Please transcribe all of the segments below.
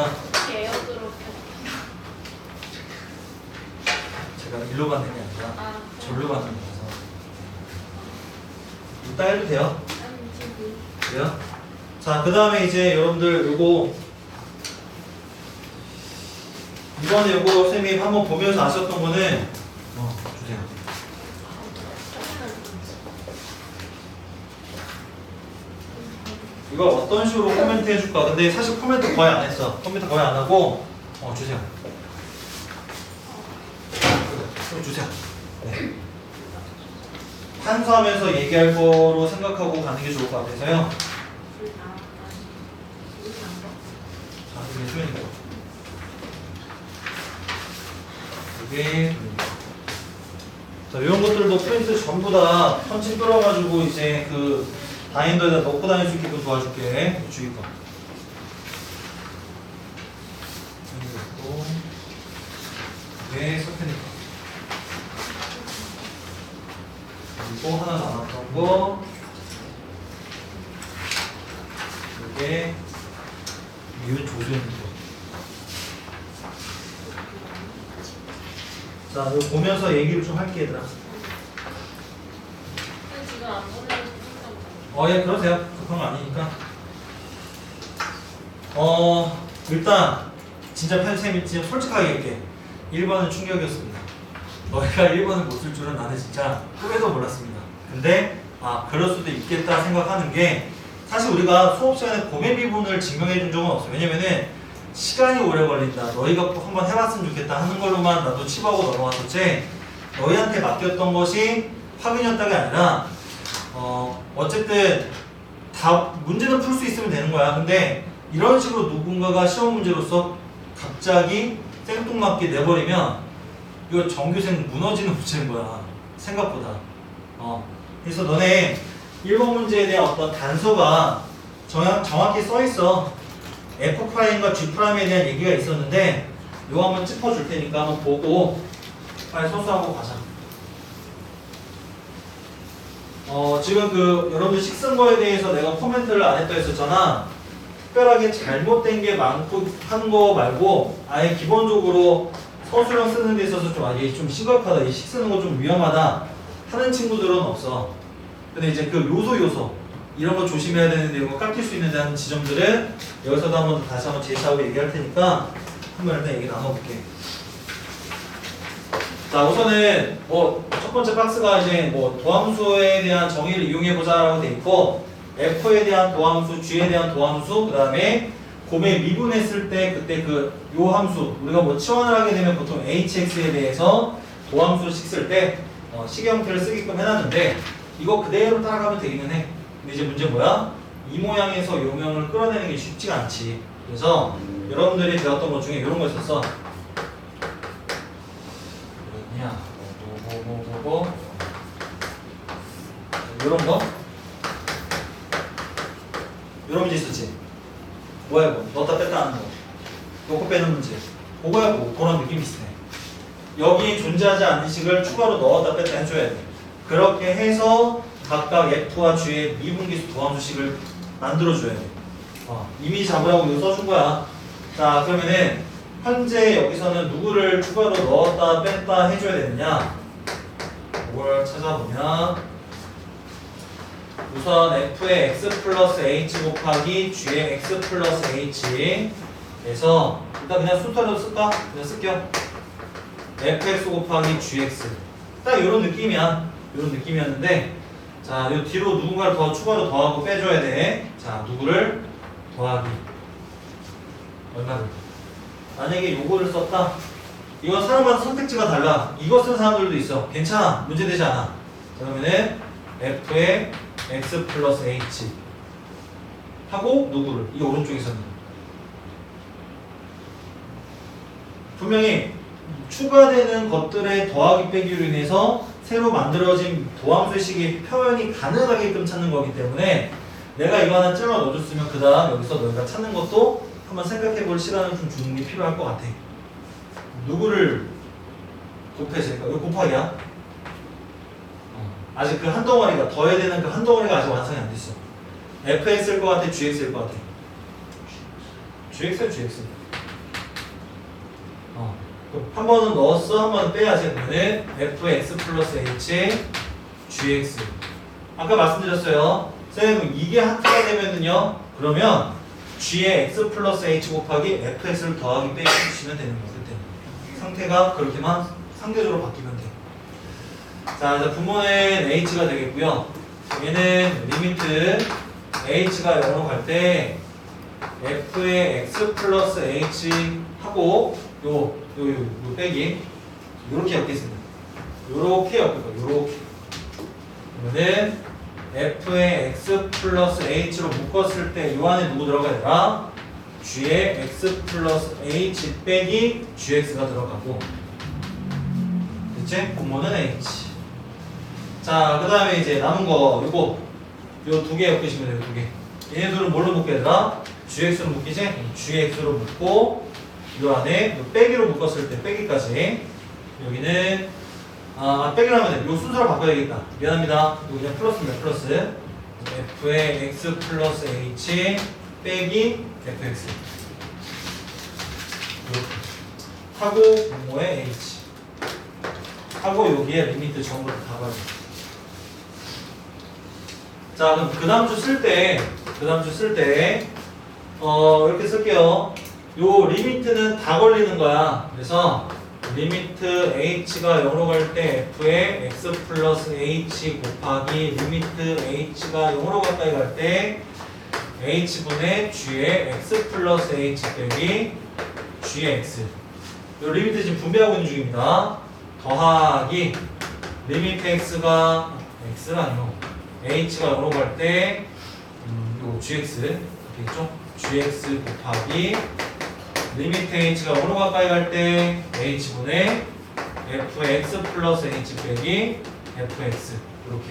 에어드롭. 제가 일로 받는 게 아니라 아, 절로 받는 거라서 이따 해도 돼요. 아니 지금 그래요? 자, 그 다음에 이제 여러분들 요거 이번에 요거 쌤이 한번 보면서 아셨던 거는 어, 주세요. 이걸 어떤 식으로 코멘트 해줄까? 근데 사실 코멘트 거의 안 했어. 코멘트 거의 안 하고 어, 주세요. 이거 주세요. 네. 탄수하면서 얘기할 거로 생각하고 가는 게 좋을 것 같아서요. 자, 이게 수연이고. 이게 자, 이런 것들도 프린트 전부 다 펀치 뚫어가지고 이제 그 바인더에다 넣고 다닐 수 있게끔 도와줄게. 주의 거. 이게 서테니까. 그리고 하나 남았던 거. 이게 미운 조수입니다. 자, 이거 보면서 얘기를 좀 할게 얘들아. 지금 안 보내도 어, 예, 그러세요. 급한 거 아니니까. 어, 일단 진짜 팬쌤이 진짜 솔직하게 얘기해. 1번은 충격이었습니다. 너희가 1번을 못 쓸 줄은 나는 진짜 꿈에도 몰랐습니다. 근데 아, 그럴 수도 있겠다 생각하는 게 사실 우리가 수업 시간에 고민 비분을 증명해 준 적은 없어요. 왜냐면은 시간이 오래 걸린다. 너희가 꼭 한번 해봤으면 좋겠다 하는 걸로만 나도 칩하고 넘어갔었지. 너희한테 맡겼던 것이 확인이었다가 아니라 어, 어쨌든 다 문제는 풀 수 있으면 되는 거야. 근데 이런 식으로 누군가가 시험 문제로서 갑자기 생뚱맞게 내버리면 이거 정규생 무너지는 문제인 거야. 생각보다. 어. 그래서 너네 1번 문제에 대한 어떤 단서가 정확, 정확히 써 있어. F'과 G'에 대한 얘기가 있었는데 이거 한번 짚어줄 테니까 한번 보고 빨리 소수하고 가자. 어, 지금 그 여러분들 식쓴 거에 대해서 내가 코멘트를 안 했다 했었잖아. 특별하게 잘못된 게 많고 한 거 말고 아예 기본적으로 서술형 쓰는 데 있어서 좀 아예 좀 심각하다. 이 식 쓰는 거 좀 위험하다 하는 친구들은 없어. 근데 이제 그 요소 요소 이런 거 조심해야 되는데 이런 거 깎일 수 있는 다는 지점들은 여기서도 한번 다시 한번 제시하고 얘기할 테니까 한번 일단 얘기 나눠볼게. 자 우선은 뭐 첫 번째 박스가 이제 뭐 도함수에 대한 정의를 이용해 보자라고 돼 있고 F에 대한 도함수, G에 대한 도함수, 그 다음에 곰에 미분했을 때 그때 그 요 함수 우리가 뭐 치환을 하게 되면 보통 HX에 대해서 도함수식 쓸때 어, 시계 형태를 쓰게끔 해놨는데 이거 그대로 따라가면 되기는 해. 근데 이제 문제 뭐야? 이 모양에서 요명을 끌어내는 게 쉽지가 않지. 그래서 여러분들이 배웠던 것 중에 이런 거 있었어. 이런 거? 이런 문제 있었지? 뭐야 이거? 넣었다 뺐다 하는 거. 넣고 빼는 문제. 그거야 뭐 그런 느낌 비슷해. 여기 존재하지 않는 식을 추가로 넣었다 뺐다 해줘야 돼. 그렇게 해서 각각 F와 G의 미분기수 도함수식을 만들어줘야 돼. 어, 이미 잡으라고 이거 써준 거야. 자, 그러면은 현재 여기서는 누구를 추가로 넣었다 뺐다 해줘야 되느냐? 그걸 찾아보면 우선 f의 x 플러스 h 곱하기 g의 x 플러스 h에서 일단 그냥 숫자로 쓸까? 그냥 쓸게요. fx 곱하기 gx 딱 이런 느낌이야. 이런 느낌이었는데 자, 요 뒤로 누군가를 더 추가로 더하고 빼줘야 돼. 자, 누구를 더하기 얼마를? 만약에 요거를 썼다. 이건 사람마다 선택지가 달라. 이거 쓴 사람들도 있어. 괜찮아. 문제되지 않아. 그러면은 f의 x 플러스 h 하고 누구를? 이 오른쪽에서는 분명히 추가되는 것들의 더하기 빼기로 인해서 새로 만들어진 도함수식이 표현이 가능하게끔 찾는 거기 때문에 내가 이거 하나 찔러 넣어줬으면 그 다음 여기서 너희가 찾는 것도 한번 생각해 볼 시간을 좀 주는 게 필요할 것 같아. 누구를 곱해질까? 이거 곱하기야? 어. 아직 그 한 덩어리가 더해야 되는 그 한 덩어리가 아직 완성이 안 됐어. fx일 것 같아, gx일 것 같아. gx야, gx. 어. 한 번은 넣었어, 한 번은 빼야지. 그러면은 fx 플러스 h gx. 아까 말씀드렸어요. 선생님 이게 하트가 되면은요. 그러면 g의 x 플러스 h 곱하기 fx를 더하기 빼기 해주시면 되는 거예요. 상태가 그렇게만 상대적으로 바뀌면 돼. 자, 이제 부모는 h가 되겠고요. 얘는 리미트 h가 0으로 갈 때 f의 x 플러스 h 하고 요, 요, 요, 요 빼기 요렇게 엮겠습니다. 요렇게 엮을 거예요. 요렇게. 그러면은 f의 x 플러스 h로 묶었을 때 요 안에 누구 들어가야 되나? g의 x 플러스 h 빼기 gx가 들어가고 됐지? 분모는 h 자, 그 다음에 이제 남은 거 요거 요 두 개 엮으시면 돼요, 두 개. 얘네들은 뭘로 묶게 되나? gx로 묶이지? gx로 묶고 요 안에 요 빼기로 묶었을 때 빼기까지 여기는 아 빼기로 하면 돼. 요 순서로 바꿔야 되겠다. 미안합니다. 이거 그냥 플러스입니다. 플러스 f의 x 플러스 h 빼기 fx 이렇게 하고 분모의 h 하고 여기에 리미트 전부 다 가요. 자 그럼 그 다음 주 쓸 때 그 다음 주 쓸 때 어 이렇게 쓸게요. 요 리미트는 다 걸리는 거야. 그래서 리미트 h가 0으로 갈 때 f의 x 플러스 h 곱하기 리미트 h가 0으로 가까이 갈 때 h분의 g의 x 플러스 h 빼기 g의 x 요 리미트 지금 분배하고 있는 중입니다. 더하기 리미트 x가 x가 아니고 h가 0으로 갈때 음, 요 gx 되겠죠? gx 곱하기 리미트 h가 0으로 가까이 갈 때 h분의 fx 플러스 h 빼기 fx 이렇게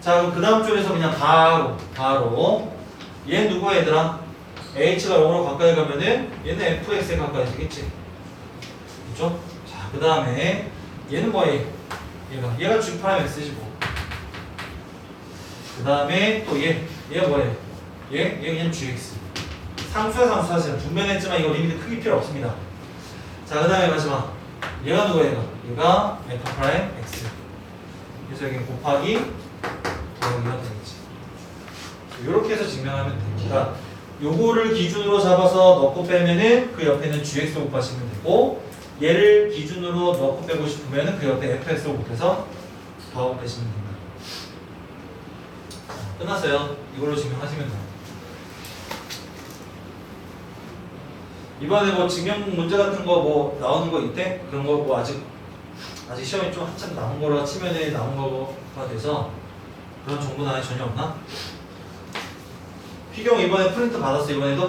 자 그럼 그 다음 줄에서 그냥 바로 바로 얘 누구야 얘들아? h가 0으로 가까이 가면은 얘는 fx에 가까이 되겠지 그렇죠? 자그 다음에 얘는 뭐야 얘가 얘가 G 프라임 x지 뭐 그 다음에 또 얘 얘가 뭐야 얘? 얘 그냥 gx 상수야 상수 사실은 분면했지만 이거 리미트 크기 필요 없습니다. 자, 그 다음에 마지막. 얘가 누구야, 얘가? 얘가 f 프라임 x. 그래서 여기 곱하기 더하기가 되겠지. 이렇게 해서 증명하면 됩니다. 요거를 기준으로 잡아서 넣고 빼면은 그 옆에는 gx 곱하시면 되고 얘를 기준으로 넣고 빼고 싶으면은 그 옆에 fx 곱해서 더하고 빼시면 됩니다. 끝났어요. 이걸로 증명하시면 돼요. 이번에 뭐 증명 문제 같은 거 뭐 나오는 거 있대? 그런 거 뭐 아직 아직 시험이 좀 한참 남은 거라 치면에 남은 거가 돼서 그런 정보는 아예 전혀 없나? 희경 이번에 프린트 받았어 이번에도?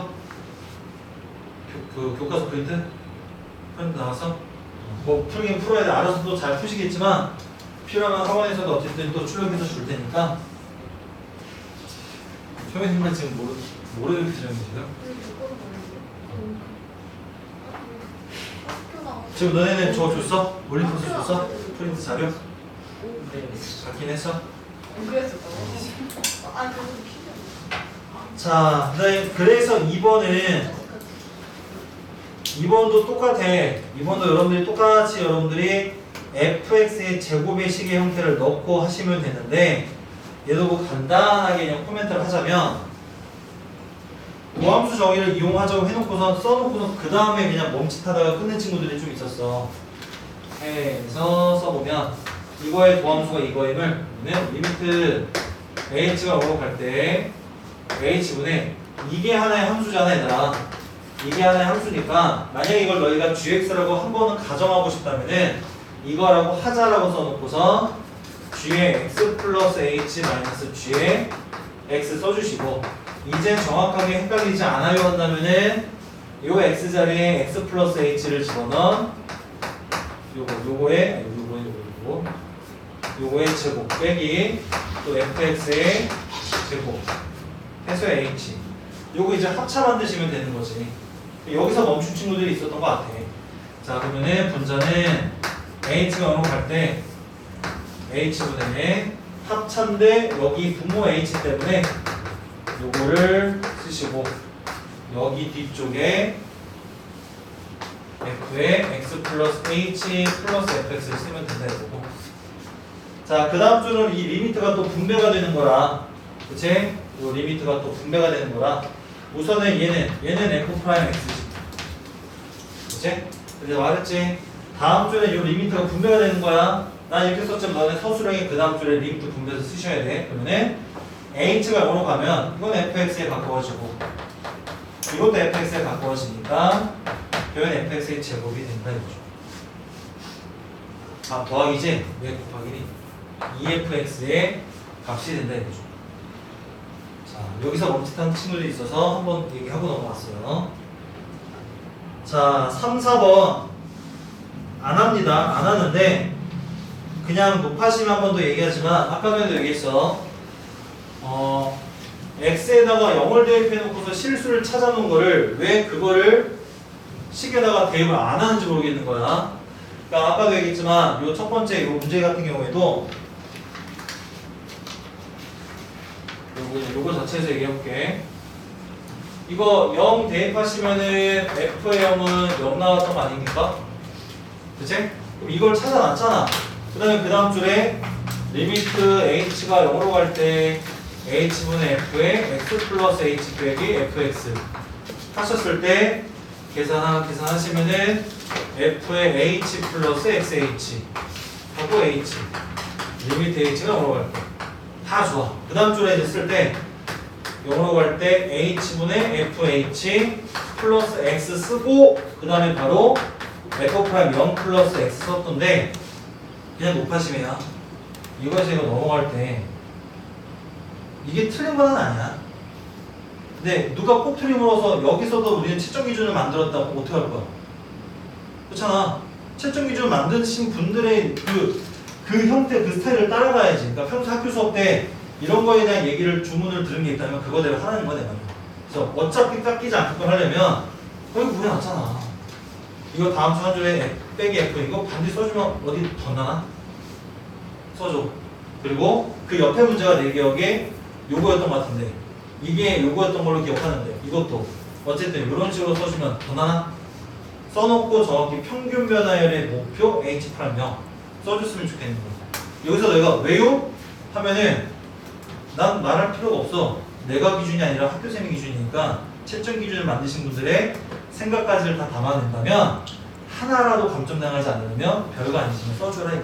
교, 그 교과서 프린트? 프린트 나왔어? 뭐 풀긴 풀어야 돼 알아서 또잘 푸시겠지만 필요하면 학원에서도 어쨌든 또 출력해서 줄 테니까 효연님만 지금 모르, 모르는 표정이시죠? 지금 너네는 저거 줬어? 올림포스 줬어? 프린트 자료? 갖긴 했어? 자, 그다음에 그래서 2번은 2번도 똑같아. 2번도 여러분들이 똑같이 여러분들이 fx의 제곱의 식의 형태를 넣고 하시면 되는데 얘도 뭐 간단하게 그냥 코멘트를 하자면 모함수 정의를 이용하자고 해놓고서 써놓고서 그 다음에 그냥 멈칫하다가 끝낸 친구들이 좀 있었어. 해서 써보면 이거의 도함수가 이거임을 우리는 리미트 h가 5로 갈때 h분의 이게 하나의 함수잖아 얘들아 이게 하나의 함수니까 만약에 이걸 너희가 gx라고 한 번은 가정하고 싶다면은 이거라고 하자라고 써놓고서 g의 x 플러스 h 마이너스 g의 x 써주시고 이제 정확하게 헷갈리지 않아요 한다면은 요 x 자리에 x 플러스 h를 집어넣은 요거 요거에 요거 요거 요거. 요거의 제곱 빼기 또 fx의 제곱 해서 h. 요거 이제 합차 만 드시면 되는 거지. 여기서 멈춘 친구들이 있었던 것 같아. 자 그러면은 분자는 h가 어느 갈때 h분의 합차인데 여기 분모 h 때문에 요거를 쓰시고 여기 뒤쪽에 f에 x 플러스 h 플러스 fx를 쓰면 된다 이거고. 자, 그 다음 줄은 이 리미트가 또 분배가 되는 거라. 그치? 이 리미트가 또 분배가 되는 거라. 우선은 얘는 얘는 f 프라임 x지 그치? 그래서 말했지? 다음 줄에 이 리미트가 분배가 되는 거야 난 이렇게 썼지만 너네 서술형의 그 다음 줄에 리미트 분배해서 쓰셔야 돼. 그러면은 h가 0으로 가면 이건 fx에 가까워지고 이것도 fx에 가까워지니까 표현 fx의 제곱이 된다 이거죠. 아 더하기지? 왜 곱하기 2fx의 값이 된다 이거죠. 자 여기서 멈칫한 친구들이 있어서 한번 얘기하고 넘어갔어요. 자 3, 4번. 안 합니다. 안 하는데 그냥 높아지면 한 번 더 얘기하지만 아까 전에도 얘기했어 어 x에다가 0을 대입해놓고서 실수를 찾아놓은 거를 왜 그거를 식에다가 대입을 안 하는지 모르겠는 거야. 그러니까 아까도 얘기했지만 요첫 번째 요 문제 같은 경우에도 요거 요거 자체에서 얘기해볼게. 이거 0 대입하시면은 f의 0은 0 나왔던 거 아닙니까? 그치? 그럼 이걸 찾아놨잖아. 그 다음에 그 다음 줄에 리미트 h가 0으로 갈 때 h분의 f에 x 플러스 h 빼기 fx 하셨을 때 계산하, 계산하시면은 f의 h 플러스 xh 하고 h 리미트 h가 0으로 갈 때 다 좋아. 그 다음 줄에 이제 쓸때 0으로 갈 때 h분의 fh 플러스 x 쓰고 그 다음에 바로 f 프라임 0 플러스 x 썼던데 그냥 높아심이야. 이거에서 이거 넘어갈 때 이게 틀린 건 아니야. 근데 누가 꼭 틀림으로써 여기서도 우리는 채점 기준을 만들었다고 어떻게 할 거야? 그렇잖아. 채점 기준 만드신 분들의 그, 그 형태, 그 스타일을 따라가야지. 그러니까 평소 학교 수업 때 이런 거에 대한 얘기를 주문을 들은 게 있다면 그거대로 하라는 거네. 그래서 어차피 깎이지 않게끔 하려면 여기 문에 놨잖아. 이거 다음 주한 F 빼기 F 이거 반드시 써주면 어디 더 나나? 써줘. 그리고 그 옆에 문제가 내 기억에 요거였던 것 같은데 이게 요거였던 걸로 기억하는데 이것도 어쨌든 이런 식으로 써주면 더 나나? 써놓고 정확히 평균 변화율의 목표 H 프라임 0 써줬으면 좋겠는 거야. 여기서 너희가 왜요? 하면은 난 말할 필요가 없어. 내가 기준이 아니라 학교생의 기준이니까 채점 기준을 만드신 분들의 생각까지를 다 담아낸다면 하나라도 감점당하지 않으면 별거 아니지만 써줘라 이거야.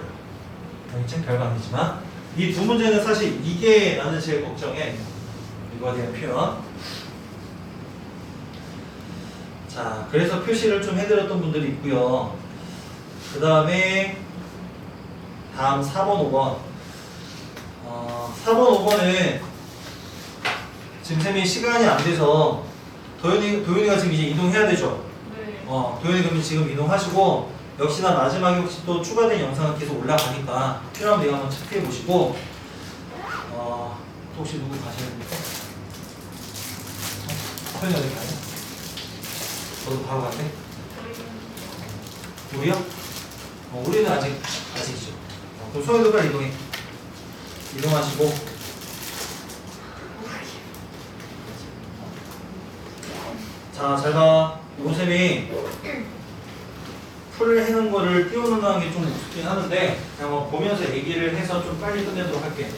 알겠지? 별거 아니지만 이 두 문제는 사실 이게 나는 제일 걱정해. 이거에 대한 표현. 자, 그래서 표시를 좀 해드렸던 분들이 있고요. 그 다음에 다음 4번, 5번. 어, 4번, 5번은 지금 쌤이 시간이 안 돼서 도현이, 도현이가 지금 이제 이동해야 되죠? 네. 어, 도현이 그럼 지금 이동하시고 역시나 마지막에 혹시 또 추가된 영상은 계속 올라가니까 필요하면 내가 한번 체크해 보시고 어, 또 혹시 누구? 어? 도현이 어디 가요? 너도 바로 갈래? 우리요? 어, 우리는 아직 아직이죠. 어, 그럼 소희도 빨리 이동해. 이동하시고 자, 잘 봐. 요쌤이 풀 해는 거를 띄워놓는 게 좀 무섭긴 하는데 그냥 한번 보면서 얘기를 해서 좀 빨리 끝내도록 할게.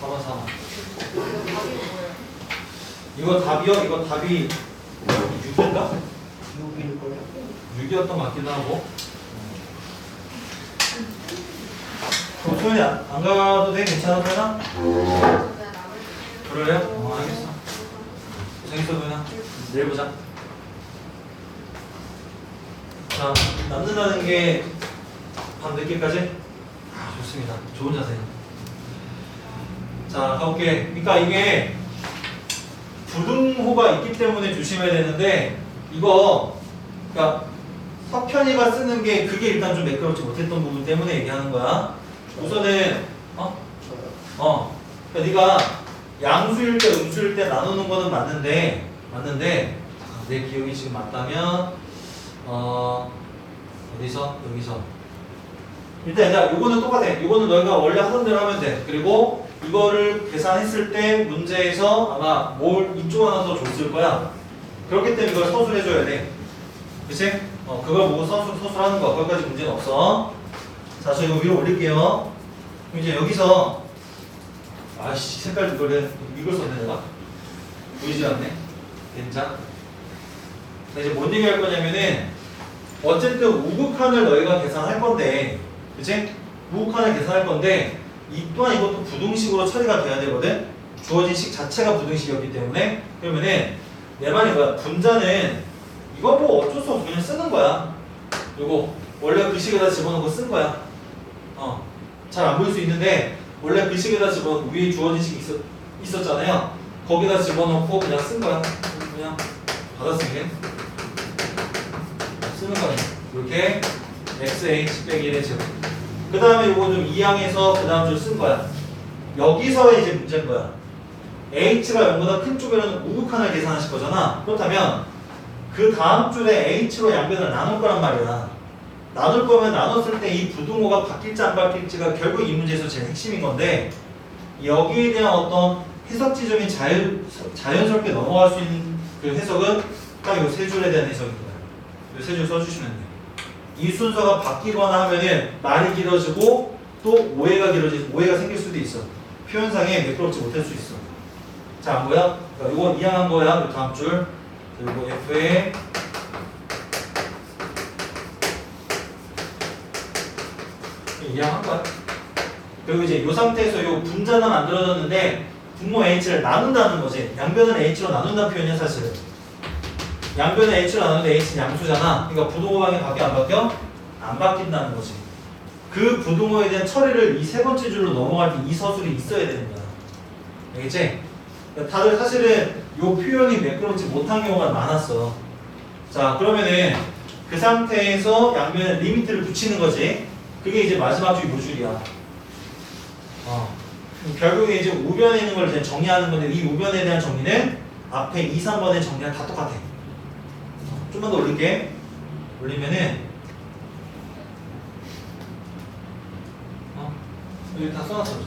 4번 4번. 이거 답이 뭐예요? 이거 답이요? 이거 답이 6인가? 6일 거야. 6이었던 것 같기도 하고. 그럼 소연이 안, 안 가도 돼? 괜찮아, 남을 그래요? 어, 알겠어. 고생했어, 소연아. 내일 보자. 자, 남는다는 게 밤늦게까지? 아, 좋습니다. 좋은 자세. 자, 가볼게. 그러니까 이게 부등호가 있기 때문에 조심해야 되는데 이거 그러니까 석현이가 쓰는 게 그게 일단 좀 매끄럽지 못했던 부분 때문에 얘기하는 거야. 우선은 어? 어. 그러니까 네가 양수일 때 음수일 때 나누는 거는 맞는데 맞는데 아, 내 기억이 지금 맞다면 어 어디서 여기서 일단 얘들아 요거는 똑같아. 요거는 너희가 원래 하던 대로 하면 돼. 그리고 이거를 계산했을 때 문제에서 아마 뭘 이쪽 하나 더 줬을 거야. 그렇기 때문에 이걸 서술해줘야 돼. 그치? 어, 그걸 보고 서술, 서술하는 거. 거기까지 문제는 없어. 자, 저 이거 위로 올릴게요. 이제 여기서, 아씨, 색깔 이걸 해. 이걸 썼네, 내가. 보이지 않네? 괜찮? 자, 이제 뭔 얘기 할 거냐면은, 어쨌든 우극한을 너희가 계산할 건데, 그치? 우극한을 계산할 건데, 이 또한 이것도 부등식으로 처리가 돼야 되거든? 주어진 식 자체가 부등식이었기 때문에, 그러면은, 내 말이 뭐야? 분자는, 이거 뭐 어쩔 수 없어. 그냥 쓰는 거야. 요거, 원래 글씨에다 집어넣고 쓴 거야. 어. 잘 안 보일 수 있는데, 원래 글씨에다 집어넣고 위에 주어진 식이 있었, 있었잖아요. 거기다 집어넣고 그냥 쓴 거야. 그냥 받아쓰게. 쓰는 거야. 이렇게 xh 빼기 1의 제곱. 그 다음에 이거 좀 이항해서 그 다음 줄 쓴 거야. 여기서 이제 문제인 거야. h가 0보다 큰 쪽에는 우극한을 계산하실 거잖아. 그렇다면 그 다음 줄에 h로 양변을 나눌 거란 말이야. 나눌 거면 나눴을 때 이 부등호가 바뀔지 안 바뀔지가 결국 이 문제에서 제일 핵심인 건데 여기에 대한 어떤 해석 지점이 자유, 자연스럽게 넘어갈 수 있는 그 해석은 딱 이 세 줄에 대한 거야. 이세 줄 써주시면 돼. 이 순서가 바뀌거나 하면은 말이 길어지고 또 오해가 길어지 오해가 생길 수도 있어. 표현상에 매끄럽지 못할 수 있어. 자? 그러니까 이거 이항한 거야. 그 다음 줄. 그리고 F에 이항한 거야. 그리고 이제 이 상태에서 이 분자는 만들어졌는데 분모 h를 나눈다는 거지. 양변을 h로 나눈다는 표현이야 사실은. 양변을 h로 나누는데 h는 양수잖아. 그러니까 부동호방이 바뀌어 안 바뀌어? 안 바뀐다는 거지. 그 부동호에 대한 처리를 이 세 번째 줄로 넘어갈 때 이 서술이 있어야 되는 거야. 알겠지? 그러니까 다들 사실은 이 표현이 매끄럽지 못한 경우가 많았어. 자 그러면은 그 상태에서 양변에 리미트를 붙이는 거지. 그게 이제 마지막 요 줄이야. 어. 결국에 이제 우변에 있는 걸 이제 정리하는 건데 이 우변에 대한 정리는 앞에 2, 3번의 정리랑 다 똑같아. 어, 좀만 더 올릴게. 올리면은 어? 여기 다 써놨어.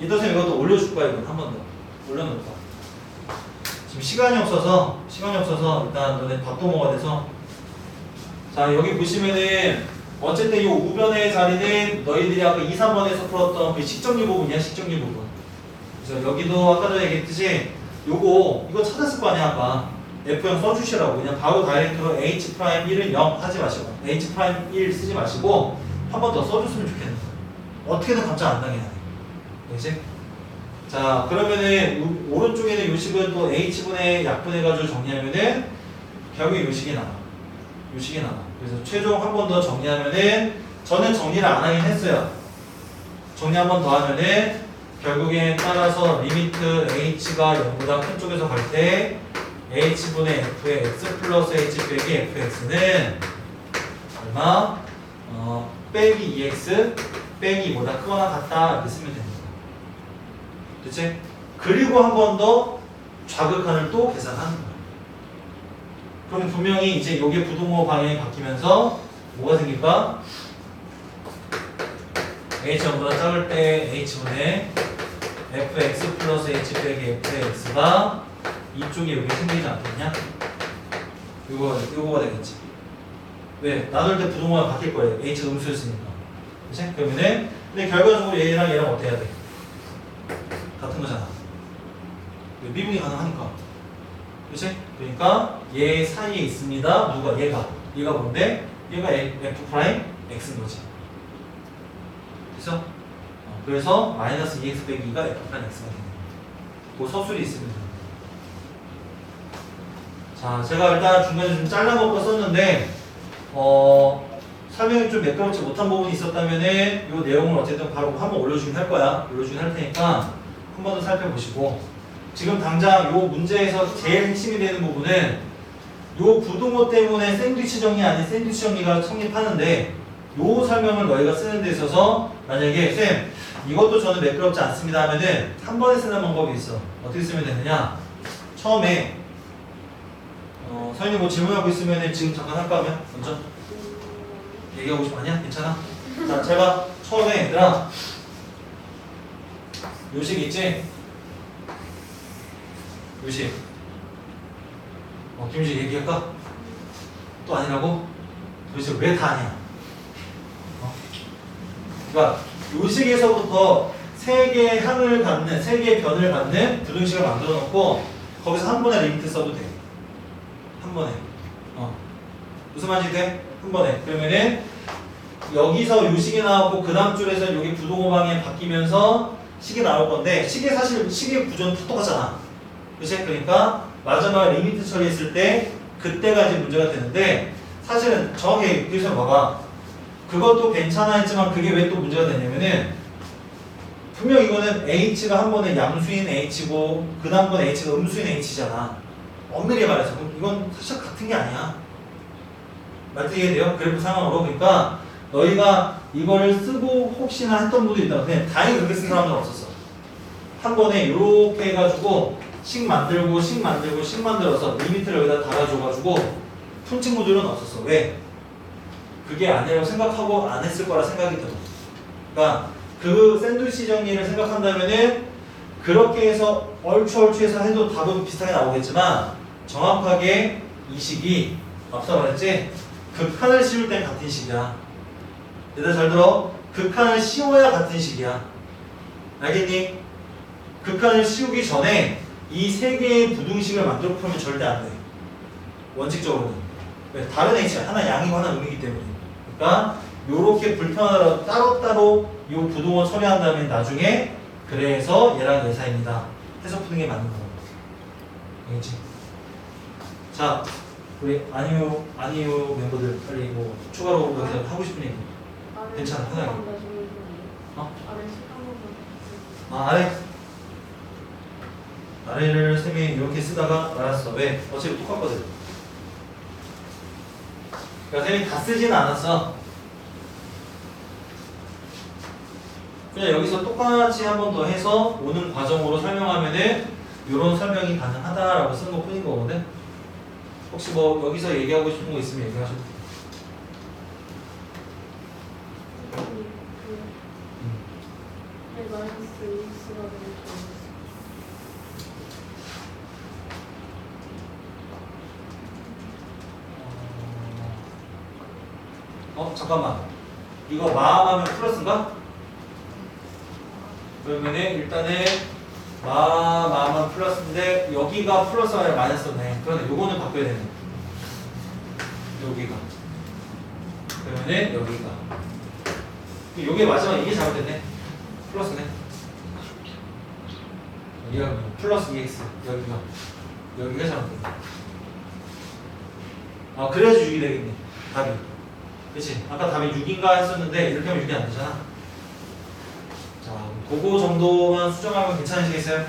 이따 쌤 이것도 올려줄 거야 이건 한 번 더. 올려놓을 거야. 지금 시간이 없어서 시간이 없어서 일단 너네 밥도 먹어야 돼서 자 여기 보시면은 어쨌든 이 우변의 자리는 너희들이 아까 2, 3번에서 풀었던 그 식정리 부분이야 식정리 부분. 그래서 여기도 아까 전에 얘기했듯이 요거 이거 찾았을 거 아니야 아까. F형 써주시라고. 그냥 바로 다이렉트로 H 프라임 1은 0 하지 마시고 H 프라임 1 쓰지 마시고 한 번 더 써줬으면 좋겠는 거야 어떻게든 감점 안 나게 하네 그지? 자 그러면은 우- 오른쪽에는 요식은 또 H분의 약분해가지고 정리하면은 결국에 요식이 나와. 요식이 나와 그래서 최종 한 번 더 정리하면은 저는 정리를 안 하긴 했어요. 정리 한 번 더 하면은 결국에 따라서 리미트 h가 0보다 큰 쪽에서 갈 때 h분의 f의 x 플러스 h 빼기 fx는 얼마? 어, 빼기 2x 빼기 2보다? 크거나 같다. 이렇게 쓰면 됩니다. 그치? 그리고 한 번 더 좌극한을 또 계산하는 거야 그럼 분명히 이제 여기 부동호 방향이 바뀌면서 뭐가 생길까? h0보다 작을 때 h분의 fx 플러스 h 빼기 fx가 이쪽에 여기 생기지 않겠냐? 이거, 이거가 되겠지. 왜? 나눌 때 부동호가 바뀔 거예요. h 음수였으니까. 그치? 그러면은, 근데 결과적으로 얘랑 얘랑 어때야 돼? 같은 거잖아. 왜? 미분이 가능하니까. 그치? 그러니까 얘 사이에 있습니다. 누가? 얘가. 얘가 뭔데? 얘가 f 프라임 x인 거지. 그래서 어, 그래서 마이너스 2x 빼기 2가 f 프라임 x가 되는 거예요. 그 서술이 있습니다. 자, 제가 일단 중간에 좀 잘라먹고 썼는데 어 설명이 좀 매끄럽지 못한 부분이 있었다면은 이 내용을 어쨌든 바로 한번 올려주긴 할 거야. 올려주긴 할 테니까 한 번 더 살펴보시고 지금 당장 이 문제에서 제일 핵심이 되는 부분은 이 부동호 때문에 샌드위치 정리 아닌 샌드위치 정리가 성립하는데 요 설명을 너희가 쓰는 데 있어서 만약에 쌤 이것도 저는 매끄럽지 않습니다 하면은 한 번에 쓰는 방법이 있어. 어떻게 쓰면 되느냐? 처음에 어, 선생님 뭐 질문하고 있으면은 지금 잠깐 할까 하면? 먼저? 얘기하고 싶어. 아니야? 괜찮아? 자 제가 처음에 얘들아. 요식 있지? 요식 어, 김유진 얘기할까? 또 아니라고? 도대체 왜 다 아니야? 어? 그러니까 요식에서부터 세 개의 향을 갖는, 세 개의 변을 갖는 부등식을 만들어 놓고 거기서 한 번에 리미트 써도 돼. 한 번에. 어. 무슨 말인지 돼? 한 번에. 그러면은 여기서 요식이 나왔고 그 다음 줄에서 여기 부동호방에 바뀌면서 식이 나올 건데 식이 사실 식의 구조는 다 똑같잖아. 그치? 그러니까 마지막에 리미트 처리했을 때 이제 문제가 되는데 사실은 정확히 그래서 봐봐. 그것도 괜찮아 했지만 그게 왜 또 문제가 되냐면은 분명 이거는 H가 한 번에 양수인 H고 그 다음 번 H가 음수인 H잖아. 엄밀히 말해서 이건 사실 같은 게 아니야. 말도 이해돼요? 그래프 상황으로 그러니까 너희가 이거를 쓰고 혹시나 했던 분도 있다. 근데 다행히 그렇게 쓴 사람은 없었어. 한 번에 이렇게 해가지고 식 만들고 식 만들고 식 만들어서 리미트를 여기다 달아줘가지고 품칙 모듈은 없었어. 왜? 그게 아니라고 생각하고 안 했을 거라 생각이 들어. 그러니까 그 샌드위치 정리를 생각한다면은 그렇게 해서 얼추 얼추 해서 해도 답은 비슷하게 나오겠지만 정확하게 이 식이 앞서 말했지 극한을 씌울 땐 같은 식이야. 얘들 잘 들어. 극한을 씌워야 같은 식이야. 알겠니? 극한을 씌우기 전에 이 세 개의 부등식을 만들어 풀면 절대 안 돼. 원칙적으로는. 왜? 다른 H가 하나 양이고 하나 음이기 때문에. 그러니까 요렇게 불편하더라도 따로따로 이 부동을 처리한 다음에 나중에 그래서 얘랑 얘 사이입니다. 해서 푸는 게 맞는 거고. 알겠지? 자, 우리 아니요 아니요 멤버들 빨리 뭐 추가로 여기서 하고 싶은 얘기. 괜찮아, 편하게. 어? 아래 식한 번만. 아, 아래. 아래를 쌤이 이렇게 쓰다가 말았어. 왜? 어차피 똑같거든. 그러니까 쌤이 다 쓰지는 않았어. 그냥 여기서 똑같이 한 번 더 해서 오는 과정으로 설명하면은 이런 설명이 가능하다라고 쓴 것 뿐인 거거든. 혹시 뭐 여기서 얘기하고 싶은 거 있으면 얘기하셔도 돼. 네, 마이너스 X가 너무 좋았어. 어 잠깐만. 이거 마음 하면 플러스인가? 그러면은 일단은 마 마음은 플러스인데 여기가 플러스가 아니라 마이너스네. 그러네 요거는 바꿔야 되네. 여기가. 그러면은 여기가. 요게 마지막 이게 잘못됐네. 플러스네. 여기가 플러스 2x 여기가. 여기가 잘못됐네. 아 그래야지 6이 되겠네. 답이 그치? 아까 답이 6인가 했었는데 이렇게 하면 6이 안 되잖아. 자, 그거 정도만 수정하면 괜찮으시겠어요?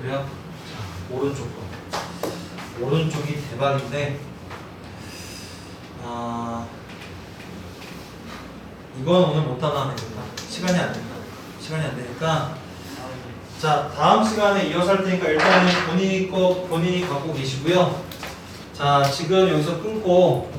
그래요? 자, 오른쪽 거. 오른쪽이 대박인데, 아, 이건 오늘 못 따라하니까 시간이 안 된다. 시간이 안 되니까. 자, 다음 시간에 이어서 할 테니까 일단은 본인이 거 본인이 갖고 계시고요. 자, 지금 여기서 끊고